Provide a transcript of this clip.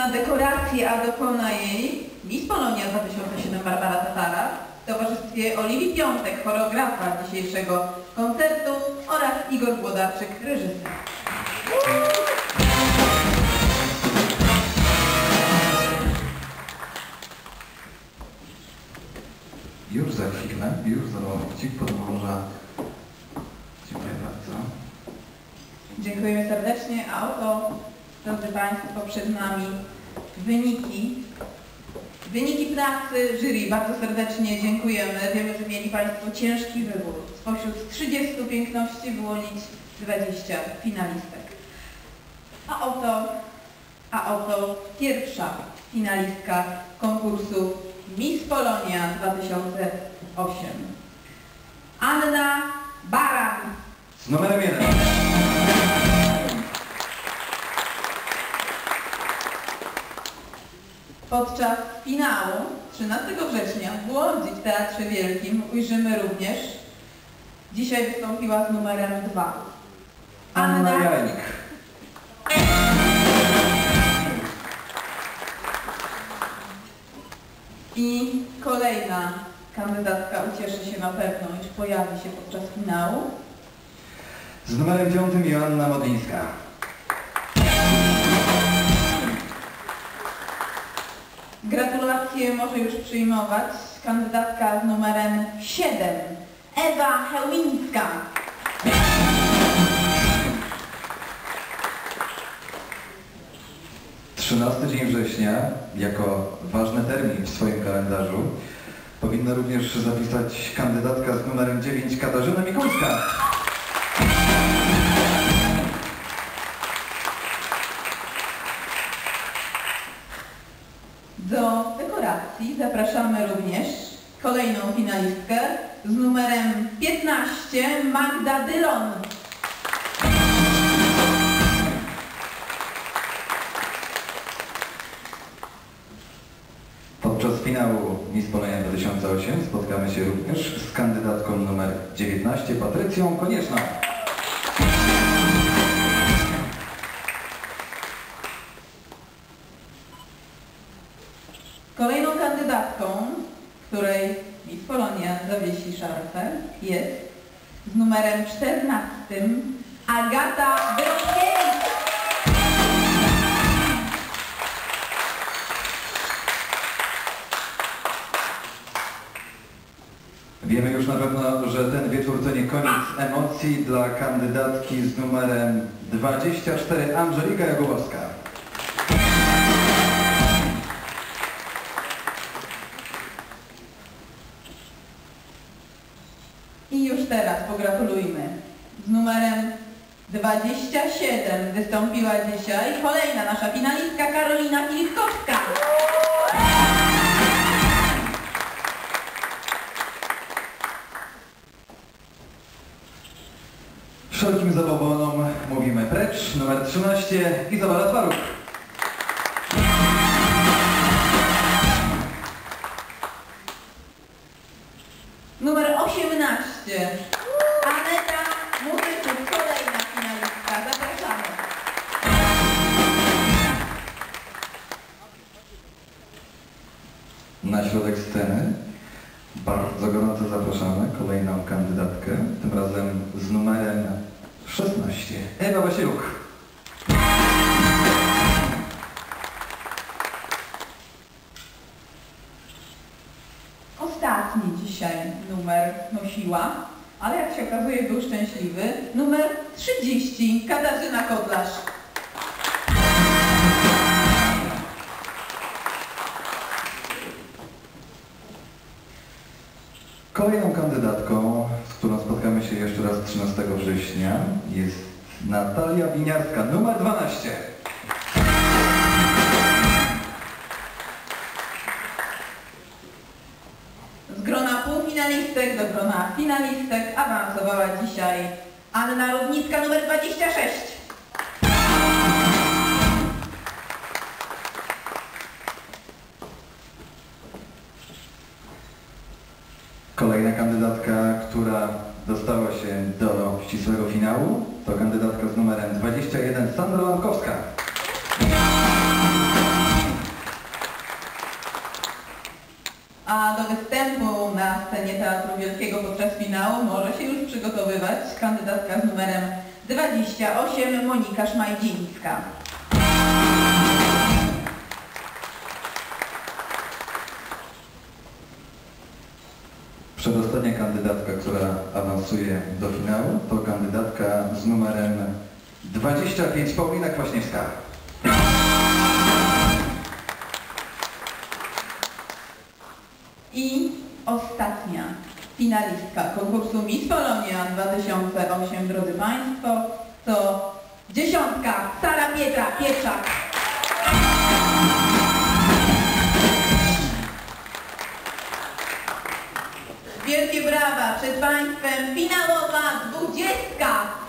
na dekorację, a dokona jej Miss Polonia 2007 Barbara Tatara w towarzystwie Oliwii Piątek, choreografa dzisiejszego koncertu oraz Igor Włodarczyk, reżyser. Już za chwilę, już za momencik podłoża. Dziękuję bardzo. Dziękujemy serdecznie, a oto, drodzy Państwo, przed nami wyniki. Wyniki pracy jury. Bardzo serdecznie dziękujemy. Wiemy, że mieli Państwo ciężki wybór. Spośród 30 piękności wyłonić 20 finalistek. A oto, a oto pierwsza finalistka konkursu Miss Polonia 2008. Anna Baran. Z numerem jeden. Podczas finału 13 września w Łodzi w Teatrze Wielkim ujrzymy również, dzisiaj wystąpiła z numerem 2. Anna Jajnik. I kolejna kandydatka ucieszy się na pewno, iż pojawi się podczas finału. Z numerem piątym Joanna Modlińska. Gratulacje może już przyjmować kandydatka z numerem 7, Ewa Hełmińska. Trzynasty dzień września, jako ważny termin w swoim kalendarzu, powinna również zapisać kandydatka z numerem 9 Katarzyna Mikulska. Dekoracji zapraszamy również kolejną finalistkę z numerem 15 Magda Dylon. Podczas finału Miss Polonia 2008 spotkamy się również z kandydatką numer 19 Patrycją Konieczną. Zawiesi szarfę, jest z numerem 14 Agata Wyrąkiewicz. Wiemy już na pewno, że ten wieczór to nie koniec emocji dla kandydatki z numerem 24 Angelika Jagubowska. Teraz pogratulujmy. Z numerem 27 wystąpiła dzisiaj kolejna nasza finalistka Karolina Filiskowska. Wszelkim zabawonom mówimy precz. Numer 13 Izabela Twaruk. Gorąco zapraszamy kolejną kandydatkę, tym razem z numerem 16 Ewa Wasiuk. Ostatni dzisiaj numer nosiła, ale jak się okazuje był szczęśliwy. Numer 30 Katarzyna Kotlarz. Kolejną kandydatką, z którą spotkamy się jeszcze raz 13 września jest Natalia Winiarska, numer 12. Z grona półfinalistek do grona finalistek awansowała dzisiaj Anna Rudnicka numer 26. Kolejna kandydatka, która dostała się do ścisłego finału, to kandydatka z numerem 21, Sandra Lankowska. A do występu na scenie Teatru Wielkiego podczas finału może się już przygotowywać kandydatka z numerem 28, Monika Szmajdzińska. Przedostatnia kandydatka, która awansuje do finału, to kandydatka z numerem 25, Paulina Kwaśniewska. I ostatnia finalistka konkursu Miss Polonia 2008, drodzy Państwo, to dziesiątka Sara Pietra Pieczak. Wielkie brawa przed Państwem finałowa dwudziestka